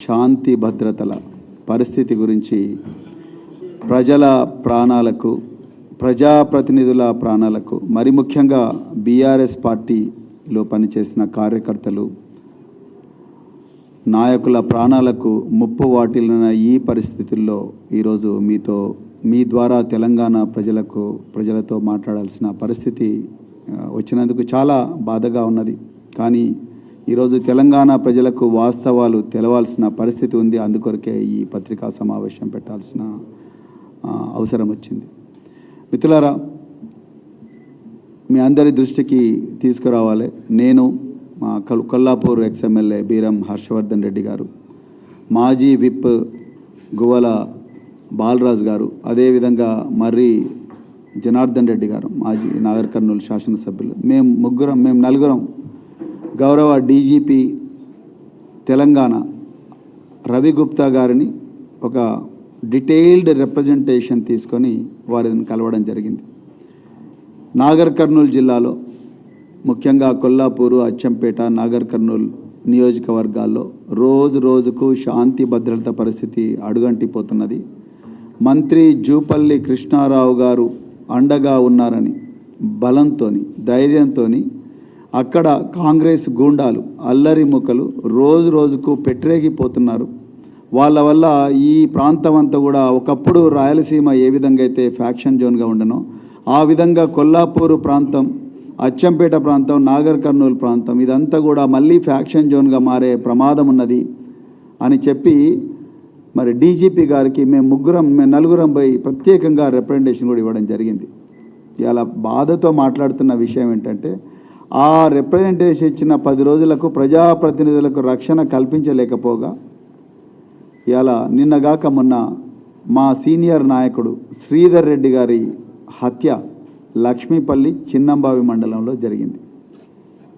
శాంతి భద్రతల పరిస్థితి గురించి ప్రజల ప్రాణాలకు ప్రజాప్రతినిధుల ప్రాణాలకు మరి ముఖ్యంగా బీఆర్ఎస్ పార్టీలో పనిచేసిన కార్యకర్తలు నాయకుల ప్రాణాలకు ముప్పు వాటిల్లిన ఈ పరిస్థితుల్లో ఈరోజు మీతో మీ ద్వారా తెలంగాణ ప్రజలకు ప్రజలతో మాట్లాడాల్సిన పరిస్థితి వచ్చినందుకు చాలా బాధగా ఉన్నది. కానీ ఈరోజు తెలంగాణ ప్రజలకు వాస్తవాలు తెలవాల్సిన పరిస్థితి ఉంది. అందుకొరకే ఈ పత్రికా సమావేశం పెట్టాల్సిన అవసరం వచ్చింది. మిత్రులారా మీ అందరి దృష్టికి తీసుకురావాలి. నేను మా కల్ కొల్లాపూర్ ఎక్స్ఎమ్మెల్యే బీరం హర్షవర్ధన్ రెడ్డి గారు మాజీ విప్ గువల బాలరాజు గారు అదేవిధంగా మర్రి జనార్దన్ రెడ్డి గారు మాజీ నాగర్ కర్నూలు శాసనసభ్యులు మేము ముగ్గురం మేము నలుగురం గౌరవ డీజీపీ తెలంగాణ రవి గుప్తా గారిని ఒక డీటెయిల్డ్ రిప్రజెంటేషన్ తీసుకొని వారిని కలవడం జరిగింది. నాగర్ కర్నూలు జిల్లాలో ముఖ్యంగా కొల్లాపూరు అచ్చంపేట నాగర్ కర్నూలు నియోజకవర్గాల్లో రోజు రోజుకు శాంతి భద్రత పరిస్థితి అడుగంటిపోతున్నది. మంత్రి జూపల్లి కృష్ణారావు గారు అండగా ఉన్నారని బలంతో ధైర్యంతో అక్కడ కాంగ్రెస్ గూండాలు అల్లరి ముక్కలు రోజు రోజుకు పెట్టరేగిపోతున్నారు. వాళ్ళ వల్ల ఈ ప్రాంతం అంతా కూడా ఒకప్పుడు రాయలసీమ ఏ విధంగా అయితే ఫ్యాక్షన్ జోన్గా ఉండనో ఆ విధంగా కొల్లాపూరు ప్రాంతం అచ్చంపేట ప్రాంతం నాగర్ కర్నూలు ప్రాంతం ఇదంతా కూడా మళ్ళీ ఫ్యాక్షన్ జోన్గా మారే ప్రమాదం ఉన్నది అని చెప్పి మరి డీజీపీ గారికి మేము ముగ్గురం మేము నలుగురం పోయి ప్రత్యేకంగా రిప్రజెంటేషన్ కూడా ఇవ్వడం జరిగింది. ఇలా బాధతో మాట్లాడుతున్న విషయం ఏంటంటే ఆ రిప్రజెంటేషన్ ఇచ్చిన పది రోజులకు ప్రజాప్రతినిధులకు రక్షణ కల్పించలేకపోగా ఇలా నిన్నగాక మొన్న మా సీనియర్ నాయకుడు శ్రీధర్ రెడ్డి గారి హత్య లక్ష్మీపల్లి చిన్నంబావి మండలంలో జరిగింది.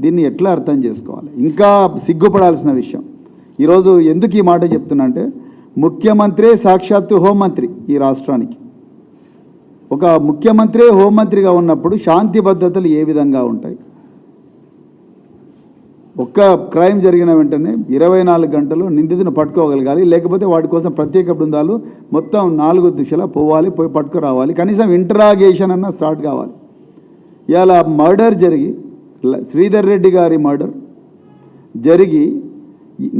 దీన్ని ఎట్లా అర్థం చేసుకోవాలి? ఇంకా సిగ్గుపడాల్సిన విషయం. ఈరోజు ఎందుకు ఈ మాట చెప్తున్నా అంటే ముఖ్యమంత్రే సాక్షాత్తు హోంమంత్రి ఈ రాష్ట్రానికి. ఒక ముఖ్యమంత్రి హోంమంత్రిగా ఉన్నప్పుడు శాంతి భద్రతలు ఏ విధంగా ఉంటాయి? ఒక్క క్రైమ్ జరిగిన వెంటనే ఇరవై నాలుగు గంటలు నిందితుని పట్టుకోగలగాలి లేకపోతే వాటి కోసం ప్రత్యేక బృందాలు మొత్తం నాలుగు దిశలా పోవాలి పోయి పట్టుకురావాలి. కనీసం ఇంటరాగేషన్ అన్న స్టార్ట్ కావాలి. ఇవాళ మర్డర్ జరిగి శ్రీధర్ రెడ్డి గారి మర్డర్ జరిగి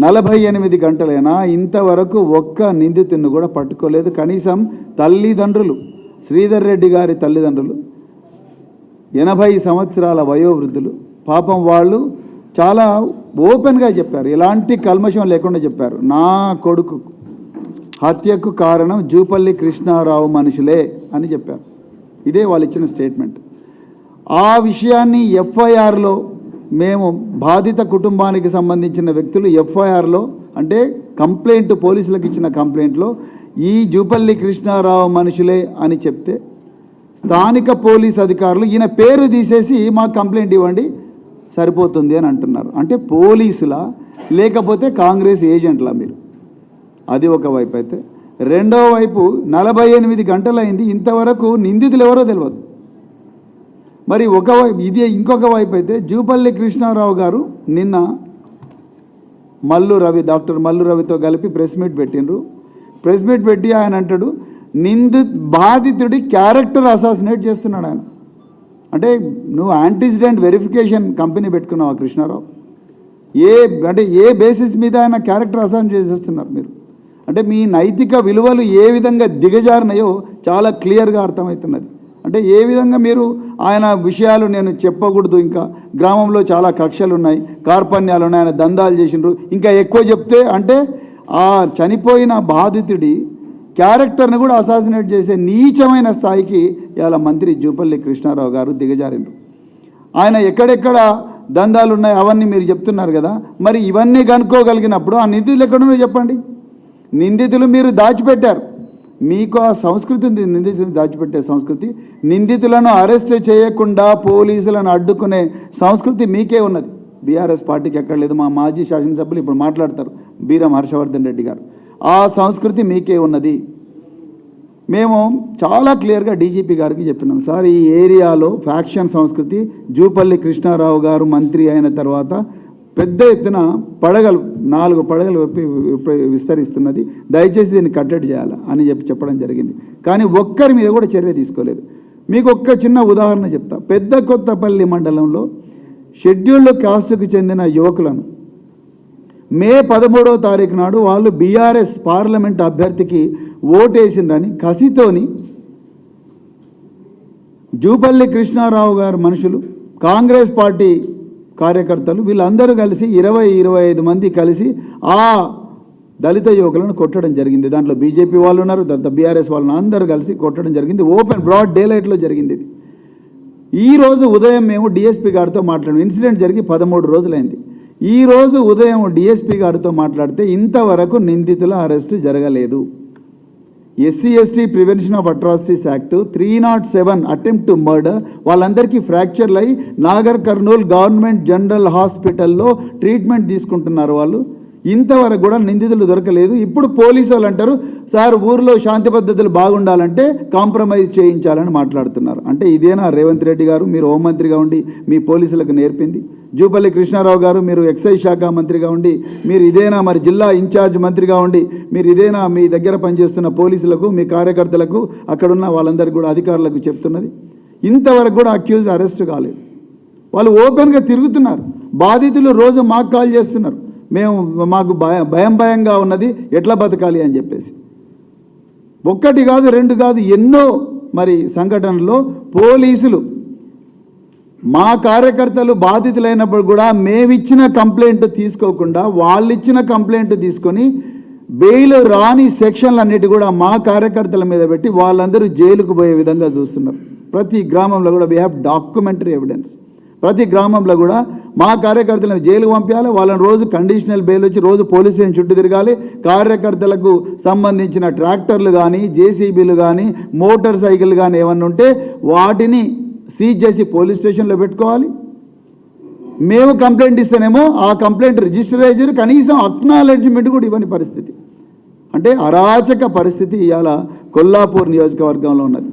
నలభై ఎనిమిది గంటలైనా ఇంతవరకు ఒక్క నిందితుడిని కూడా పట్టుకోలేదు. కనీసం తల్లిదండ్రులు శ్రీధర్ రెడ్డి గారి తల్లిదండ్రులు ఎనభై సంవత్సరాల వయోవృద్ధులు పాపం వాళ్ళు చాలా ఓపెన్గా చెప్పారు. ఎలాంటి కల్మషం లేకుండా చెప్పారు. నా కొడుకు హత్యకు కారణం జూపల్లి కృష్ణారావు మనుషులే అని చెప్పారు. ఇదే వాళ్ళు ఇచ్చిన స్టేట్మెంట్. ఆ విషయాన్ని ఎఫ్ఐఆర్లో మేము బాధిత కుటుంబానికి సంబంధించిన వ్యక్తులు ఎఫ్ఐఆర్లో అంటే కంప్లైంట్ పోలీసులకు ఇచ్చిన కంప్లైంట్లో ఈ జూపల్లి కృష్ణారావు మనుషులే అని చెప్తే స్థానిక పోలీస్ అధికారులు ఈయన పేరు తీసేసి మాకు కంప్లైంట్ ఇవ్వండి. సరిపోతుంది అని అంటున్నారు. అంటే పోలీసులా? లేకపోతే కాంగ్రెస్ ఏజెంట్లా మీరు? అది ఒక వైపు అయితే. రెండో వైపు నలభై ఎనిమిది గంటలైంది. ఇంతవరకు నిందితులు ఎవరో తెలియదు మరి ఒక వైపు ఇది ఇంకొక వైపు అయితే జూపల్లి కృష్ణారావు గారు నిన్న మల్లు రవి డాక్టర్ మల్లు రవితో కలిపి ప్రెస్ మీట్ పెట్టిండ్రు. ప్రెస్ మీట్ పెట్టి ఆయన అంటాడు నిందిత్ బాధితుడి క్యారెక్టర్ అసాసినేట్ చేస్తున్నాడు ఆయన. అంటే నువ్వు యాంటీసిడెంట్ వెరిఫికేషన్ కంపెనీ పెట్టుకున్నావా కృష్ణారావు? ఏ అంటే ఏ బేసిస్ మీద ఆయన క్యారెక్టర్ అసాన్ చేసేస్తున్నారు మీరు? అంటే మీ నైతిక విలువలు ఏ విధంగా దిగజారినాయో చాలా క్లియర్గా అర్థమవుతున్నది. అంటే ఏ విధంగా మీరు ఆయన విషయాలు నేను చెప్పకూడదు ఇంకా గ్రామంలో చాలా కక్షలు ఉన్నాయి కార్పణ్యాలు ఉన్నాయి ఆయన దందాలు చేసిండ్రు ఇంకా ఎక్కువ చెప్తే అంటే ఆ చనిపోయిన బాధితుడి క్యారెక్టర్ని కూడా అసాసినేట్ చేసే నీచమైన స్థాయికి ఇవాళ మంత్రి జూపల్లి కృష్ణారావు గారు దిగజారిండ్రు. ఆయన ఎక్కడెక్కడ దందాలు ఉన్నాయి అవన్నీ మీరు చెప్తున్నారు కదా మరి ఇవన్నీ కనుక్కోగలిగినప్పుడు ఆ నిందితులు ఎక్కడున్నాయో చెప్పండి. నిందితులు మీరు దాచిపెట్టారు. మీకు ఆ సంస్కృతి ఉంది నిందితులు దాచిపెట్టే సంస్కృతి. నిందితులను అరెస్ట్ చేయకుండా పోలీసులను అడ్డుకునే సంస్కృతి మీకే ఉన్నది. బీఆర్ఎస్ పార్టీకి ఎక్కడ లేదు మా మాజీ శాసనసభ్యులు ఇప్పుడు మాట్లాడతారు బీరం హర్షవర్ధన్ రెడ్డి గారు. ఆ సంస్కృతి మీకే ఉన్నది. మేము చాలా క్లియర్గా డీజీపీ గారికి చెప్పినాం. సార్ ఈ ఏరియాలో ఫ్యాక్షన్ సంస్కృతి జూపల్లి కృష్ణారావు గారు మంత్రి అయిన తర్వాత పెద్ద ఎత్తున పడగలు నాలుగు పడగలు విస్తరిస్తున్నది. దయచేసి దీన్ని కట్టడి చేయాలి అని చెప్పి చెప్పడం జరిగింది. కానీ ఒక్కరి మీద కూడా చర్య తీసుకోలేదు. మీకు ఒక్క చిన్న ఉదాహరణ చెప్తా. పెద్ద కొత్తపల్లి మండలంలో షెడ్యూల్డ్ కాస్ట్కు చెందిన యువకులను మే పదమూడవ తారీఖు నాడు వాళ్ళు బీఆర్ఎస్ పార్లమెంట్ అభ్యర్థికి ఓటేసిండ్రని కసితోని జూపల్లి కృష్ణారావు గారు మనుషులు కాంగ్రెస్ పార్టీ కార్యకర్తలు వీళ్ళందరూ కలిసి ఇరవై ఇరవై ఐదు మంది కలిసి ఆ దళిత యువకులను కొట్టడం జరిగింది. దాంట్లో బీజేపీ వాళ్ళు ఉన్నారు తర్వాత బీఆర్ఎస్ వాళ్ళని అందరూ కలిసి కొట్టడం జరిగింది. ఓపెన్ బ్రాడ్ డే లైట్లో జరిగింది ఇది. ఈరోజు ఉదయం మేము డిఎస్పీ గారితో మాట్లాడాము ఇన్సిడెంట్ జరిగి పదమూడు రోజులైంది. ఈరోజు ఉదయం డిఎస్పీ గారితో మాట్లాడితే ఇంతవరకు నిందితుల అరెస్టు జరగలేదు. SC ST prevention of atrocities act three nought seven attempt to murder వాళ్ళందరికీ ఫ్రాక్చర్లు అయి నాగర్ కర్నూల్ గవర్నమెంట్ జనరల్ హాస్పిటల్లో ట్రీట్మెంట్ తీసుకుంటున్నారు వాళ్ళు. ఇంతవరకు కూడా నిందితులు దొరకలేదు. ఇప్పుడు పోలీసు వాళ్ళు అంటారు సార్ ఊర్లో శాంతి పద్ధతులు బాగుండాలంటే కాంప్రమైజ్ చేయించాలని మాట్లాడుతున్నారు. అంటే ఇదేనా రేవంత్ రెడ్డి గారు? మీరు హోంమంత్రిగా ఉండి మీ పోలీసులకు నేర్పింది. జూపల్లి కృష్ణారావు గారు మీరు ఎక్సైజ్ శాఖ మంత్రిగా ఉండి మీరు ఇదేనా మరి జిల్లా ఇన్ఛార్జ్ మంత్రిగా ఉండి మీరు ఇదేనా మీ దగ్గర పనిచేస్తున్న పోలీసులకు మీ కార్యకర్తలకు అక్కడున్న వాళ్ళందరికీ కూడా అధికారులకు చెప్తున్నది? ఇంతవరకు కూడా అక్యూజ్ అరెస్ట్ కాలేదు. వాళ్ళు ఓపెన్గా తిరుగుతున్నారు. బాధితులు రోజు మాకు కాల్ చేస్తున్నారు. మేము మాకు భయం భయం భయంగా ఉన్నది ఎట్లా బతకాలి అని చెప్పేసి. ఒక్కటి కాదు రెండు కాదు ఎన్నో మరి సంఘటనలో పోలీసులు మా కార్యకర్తలు బాధితులైనప్పుడు కూడా మేమిచ్చిన కంప్లైంట్ తీసుకోకుండా వాళ్ళు ఇచ్చిన కంప్లైంట్ తీసుకొని బెయిల్ రాని సెక్షన్లు అన్నిటి కూడా మా కార్యకర్తల మీద పెట్టి వాళ్ళందరూ జైలుకు పోయే విధంగా చూస్తున్నారు. ప్రతి గ్రామంలో కూడా వీ హ్యావ్ డాక్యుమెంటరీ ఎవిడెన్స్ ప్రతి గ్రామంలో కూడా మా కార్యకర్తలను జైలుకు పంపించాలి. వాళ్ళని రోజు కండిషనల్ బెయిల్ వచ్చి రోజు పోలీస్ స్టేషన్ చుట్టూ తిరగాలి. కార్యకర్తలకు సంబంధించిన ట్రాక్టర్లు కానీ జేసీబీలు కానీ మోటార్ సైకిల్ కానీ ఏమన్నా ఉంటే వాటిని సీజ్ చేసి పోలీస్ స్టేషన్లో పెట్టుకోవాలి. మేము కంప్లైంట్ ఇస్తేనేమో ఆ కంప్లైంట్ రిజిస్టర్ అయ్యారు కనీసం అక్నాలెడ్జ్మెంట్ కూడా ఇవ్వని పరిస్థితి. అంటే అరాచక పరిస్థితి ఇవాళ కొల్లాపూర్ నియోజకవర్గంలో ఉన్నది.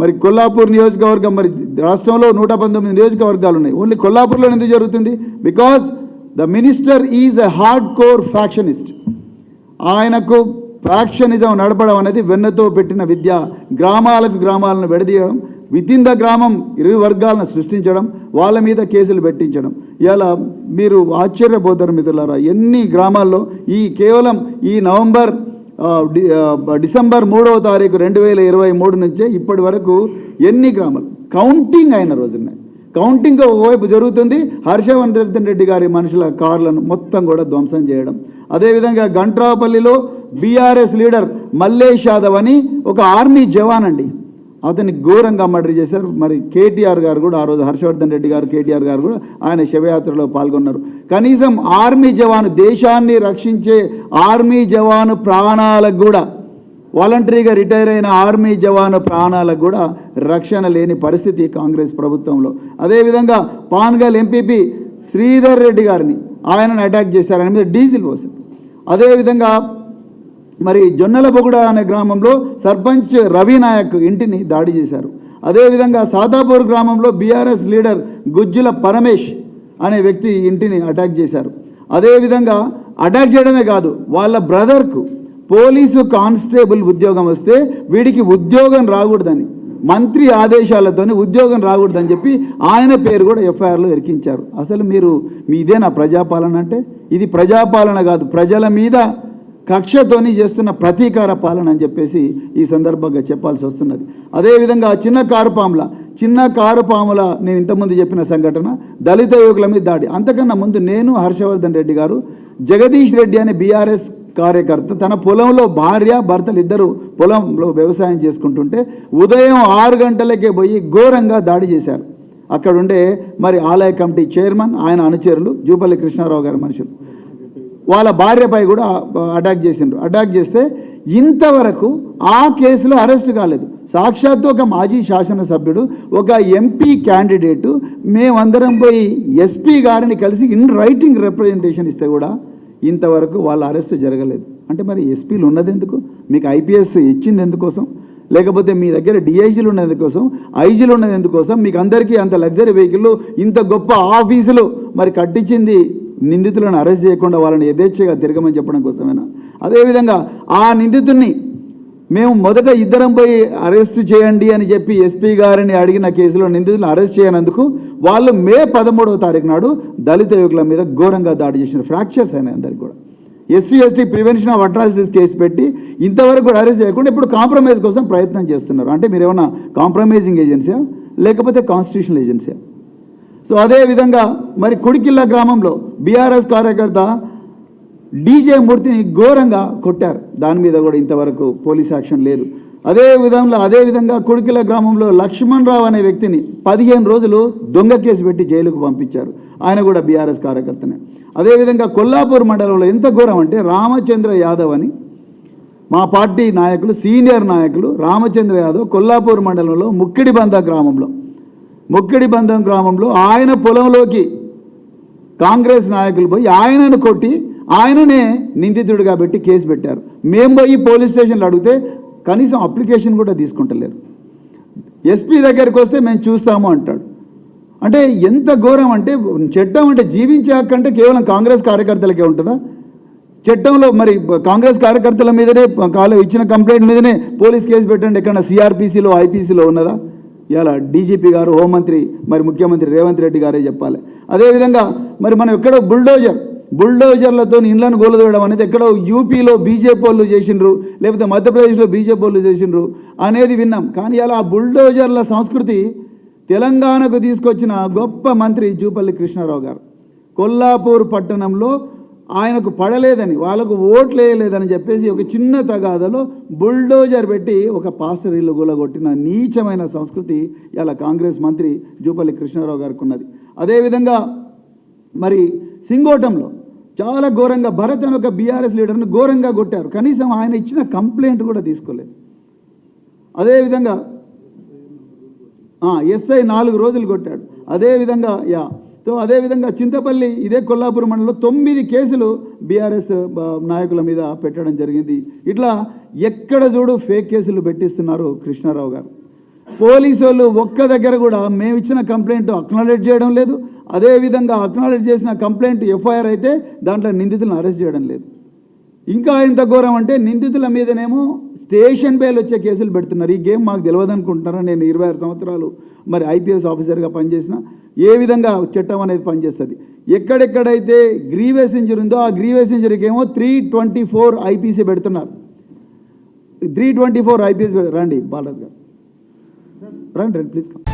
మరి కొల్లాపూర్ నియోజకవర్గం మరి రాష్ట్రంలో నూట పంతొమ్మిది నియోజకవర్గాలు ఉన్నాయి. ఓన్లీ కొల్లాపూర్లో ఎందుకు జరుగుతుంది? Because the minister is a hard core factionist ఆయనకు ఫ్యాక్షనిజం నడపడం అనేది వెన్నతో పెట్టిన విద్య. గ్రామాలకు గ్రామాలను విడదీయడం విత్ ఇన్ ద గ్రామం ఇరు వర్గాలను సృష్టించడం వాళ్ళ మీద కేసులు పెట్టించడం. ఇలా మీరు ఆశ్చర్యపోతారు మిత్రులారా ఎన్ని గ్రామాల్లో ఈ కేవలం ఈ నవంబర్ డిసెంబర్ మూడవ తారీఖు రెండు వేల ఇరవై మూడు నుంచే ఇప్పటి వరకు ఎన్ని గ్రామాలు? కౌంటింగ్ అయిన రోజున్నాయి కౌంటింగ్ ఒకవైపు జరుగుతుంది హర్షవర్ధన్ రెడ్డి గారి మనుషుల కార్లను మొత్తం కూడా ధ్వంసం చేయడం. అదేవిధంగా గంట్రాపల్లిలో బీఆర్ఎస్ లీడర్ మల్లేష్ యాదవ్ అని ఒక ఆర్మీ జవాన్ అండి అతన్ని ఘోరంగా మర్డర్ చేశారు. మరి కేటీఆర్ గారు కూడా ఆ రోజు హర్షవర్ధన్ రెడ్డి గారు కేటీఆర్ గారు కూడా ఆయన శవయాత్రలో పాల్గొన్నారు. కనీసం ఆర్మీ జవాను దేశాన్ని రక్షించే ఆర్మీ జవాను ప్రాణాలకు కూడా వాలంటరీగా రిటైర్ అయిన ఆర్మీ జవాను ప్రాణాలకు కూడా రక్షణ లేని పరిస్థితి కాంగ్రెస్ ప్రభుత్వంలో. అదేవిధంగా పాన్గల్ ఎంపీపీ శ్రీధర్ రెడ్డి గారిని ఆయనను అటాక్ చేశారు ఆయన మీద డీజిల్ పోసారు అదేవిధంగా మరి జొన్నలబొగుడ అనే గ్రామంలో సర్పంచ్ రవి నాయక్ ఇంటిని దాడి చేశారు. అదేవిధంగా సాదాపూర్ గ్రామంలో బీఆర్ఎస్ లీడర్ గుజ్జుల పరమేష్ అనే వ్యక్తి ఇంటిని అటాక్ చేశారు. అదేవిధంగా అటాక్ చేయడమే కాదు వాళ్ళ బ్రదర్కు పోలీసు కానిస్టేబుల్ ఉద్యోగం వస్తే వీడికి ఉద్యోగం రాకూడదని మంత్రి ఆదేశాలతోనే ఉద్యోగం రాకూడదని చెప్పి ఆయన పేరు కూడా ఎఫ్ఐఆర్లో ఎరికించారు అసలు మీరు మీ ఇదేనా ప్రజాపాలన అంటే? ఇది ప్రజాపాలన కాదు ప్రజల మీద కక్షతోని చేస్తున్న ప్రతీకార పాలన అని చెప్పేసి ఈ సందర్భంగా చెప్పాల్సి వస్తున్నది. అదేవిధంగా చిన్న కారు పాముల చిన్న కారు పాముల నేను ఇంతకుముందు చెప్పిన సంఘటన దళిత యువకుల మీద దాడి. అంతకన్నా ముందు నేను హర్షవర్ధన్ రెడ్డి గారు జగదీష్ రెడ్డి అనే బీఆర్ఎస్ కార్యకర్త తన పొలంలో భార్య భర్తలు ఇద్దరు పొలంలో వ్యవసాయం చేసుకుంటుంటే ఉదయం ఆరు గంటలకే పోయి ఘోరంగా దాడి చేశారు. అక్కడుండే మరి ఆలయ కమిటీ చైర్మన్ ఆయన అనుచరులు జూపల్లి కృష్ణారావు గారి మనుషులు. వాళ్ళ భార్యపై కూడా అటాక్ చేసిండ్రు. అటాక్ చేస్తే ఇంతవరకు ఆ కేసులో అరెస్ట్ కాలేదు. సాక్షాత్తు ఒక మాజీ శాసనసభ్యుడు ఒక ఎంపీ క్యాండిడేటు మేమందరం పోయి ఎస్పీ గారిని కలిసి ఇన్ రైటింగ్ రిప్రజెంటేషన్ ఇస్తే కూడా ఇంతవరకు వాళ్ళ అరెస్ట్ జరగలేదు. అంటే మరి ఎస్పీలు ఉన్నది ఎందుకు? మీకు ఐపీఎస్ ఇచ్చింది ఎందుకోసం? లేకపోతే మీ దగ్గర డిఐజీలు ఉన్నది కోసం ఐజీలు ఉన్నది ఎందుకోసం? మీకు అందరికీ అంత లగ్జరీ వెహికల్ ఇంత గొప్ప ఆఫీసులు మరి కట్టించింది నిందితులను అరెస్ట్ చేయకుండా వాళ్ళని యథేచ్ఛగా తిరగమని చెప్పడం కోసమేనా? అదేవిధంగా ఆ నిందితుడిని మేము మొదట ఇద్దరం పోయి అరెస్ట్ చేయండి అని చెప్పి ఎస్పీ గారిని అడిగిన కేసులో నిందితులను అరెస్ట్ చేయనందుకు వాళ్ళు మే పదమూడవ తారీఖు నాడు దళిత యువకుల మీద ఘోరంగా దాడి చేసిన ఫ్రాక్చర్స్ అయినాయి అందరికి కూడా. SC ST prevention of atrocities case పెట్టి ఇంతవరకు కూడా అరెస్ట్ చేయకుండా ఇప్పుడు కాంప్రమైజ్ కోసం ప్రయత్నం చేస్తున్నారు. అంటే మీరు ఏమన్నా కాంప్రమైజింగ్ ఏజెన్సీయా? లేకపోతే కాన్స్టిట్యూషనల్ ఏజెన్సీయా? సో అదే విధంగా మరి కుడికిల్ల గ్రామంలో బీఆర్ఎస్ కార్యకర్త డీజే మూర్తిని ఘోరంగా కొట్టారు. దాని మీద కూడా ఇంతవరకు పోలీస్ యాక్షన్ లేదు. అదే విధంగా అదే విధంగా కుడికిల గ్రామంలో లక్ష్మణ్ రావు అనే వ్యక్తిని పదిహేను రోజులు దొంగ కేసు పెట్టి జైలుకు పంపించారు. ఆయన కూడా బీఆర్ఎస్ కార్యకర్తనే. అదేవిధంగా కొల్లాపూర్ మండలంలో ఎంత ఘోరం అంటే రామచంద్ర యాదవ్ అని మా పార్టీ నాయకులు సీనియర్ నాయకులు రామచంద్ర యాదవ్ కొల్లాపూర్ మండలంలో ముక్కిడిబంద గ్రామంలో ముక్కిడి బంధం గ్రామంలో ఆయన పొలంలోకి కాంగ్రెస్ నాయకులు పోయి ఆయనను కొట్టి ఆయననే నిందితుడిగా పెట్టి కేసు పెట్టారు. మేము పోయి పోలీస్ స్టేషన్లో అడిగితే కనీసం అప్లికేషన్ కూడా తీసుకుంటలేరు. ఎస్పీ దగ్గరికి వస్తే మేము చూస్తాము అంటాడు. అంటే ఎంత ఘోరం అంటే చట్టం అంటే జీవించే హక్కు అంటే కేవలం కాంగ్రెస్ కార్యకర్తలకే ఉంటుందా? చట్టంలో మరి కాంగ్రెస్ కార్యకర్తల మీదనే కాలు ఇచ్చిన కంప్లైంట్ మీదనే పోలీస్ కేసు పెట్టండి. ఎక్కడ సిఆర్పిసిలో ఐపీసీలో ఉన్నదా? ఇలా డీజీపీ గారు హోంమంత్రి మరి ముఖ్యమంత్రి రేవంత్ రెడ్డి గారే చెప్పాలి. అదేవిధంగా మరి మనం ఎక్కడో బుల్డోజర్ బుల్డోజర్లతో ఇండ్లను గోలదోయడం అనేది ఎక్కడో యూపీలో బీజేపీ వాళ్ళు చేసిండ్రు లేకపోతే మధ్యప్రదేశ్లో బీజేపీ వాళ్ళు చేసిండ్రు అనేది విన్నాం. కానీ అలా ఆ బుల్డోజర్ల సంస్కృతి తెలంగాణకు తీసుకొచ్చిన గొప్ప మంత్రి జూపల్లి కృష్ణారావు గారు. కొల్లాపూర్ పట్టణంలో ఆయనకు పడలేదని వాళ్ళకు ఓట్లు వేయలేదని చెప్పేసి ఒక చిన్న తగాదలో బుల్డోజర్ పెట్టి ఒక పాస్టర్ ఇల్లు గులగొట్టిన నీచమైన సంస్కృతి ఇలా కాంగ్రెస్ మంత్రి జూపల్లి కృష్ణారావు గారికి ఉన్నది. అదేవిధంగా మరి సింగోటంలో చాలా ఘోరంగా భరత్ అని ఒక బీఆర్ఎస్ లీడర్ని ఘోరంగా కొట్టారు. కనీసం ఆయన ఇచ్చిన కంప్లైంట్ కూడా తీసుకోలేదు. అదేవిధంగా ఎస్ఐ నాలుగు రోజులు కొట్టాడు. అదేవిధంగా యా అదేవిధంగా చింతపల్లి ఇదే కొల్లాపూర్ మండలంలో తొమ్మిది కేసులు బీఆర్ఎస్ నాయకుల మీద పెట్టడం జరిగింది. ఇట్లా ఎక్కడ చూడు ఫేక్ కేసులు పెట్టిస్తున్నారు కృష్ణారావు గారు. పోలీసు వాళ్ళు ఒక్క దగ్గర కూడా మేము ఇచ్చిన కంప్లైంట్ అక్నాలెడ్జ్ చేయడం లేదు. అదేవిధంగా అక్నాలెడ్జ్ చేసిన కంప్లైంట్ ఎఫ్ఐఆర్ అయితే దాంట్లో నిందితులను అరెస్ట్ చేయడం లేదు. ఇంకా ఎంత ఘోరం అంటే నిందితుల మీదనేమో స్టేషన్ బెయిల్ వచ్చే కేసులు పెడుతున్నారు. ఈ గేమ్ మాకు తెలియదు అనుకుంటున్నారా నేను ఇరవై ఆరు సంవత్సరాలు మరి ఐపీఎస్ ఆఫీసర్గా పనిచేసిన ఏ విధంగా చట్టం అనేది పనిచేస్తుంది? ఎక్కడెక్కడైతే గ్రీవెస్ ఇంజరీ ఉందో ఆ గ్రీవెస్ ఇంజరీకి ఏమో త్రీ ట్వంటీ ఫోర్ ఐపీసీ పెడుతున్నారు. త్రీ ట్వంటీ ఫోర్ ఐపీఎస్ రండి బాలరాజ్ గారు. రండి రండి ప్లీజ్ కమ్.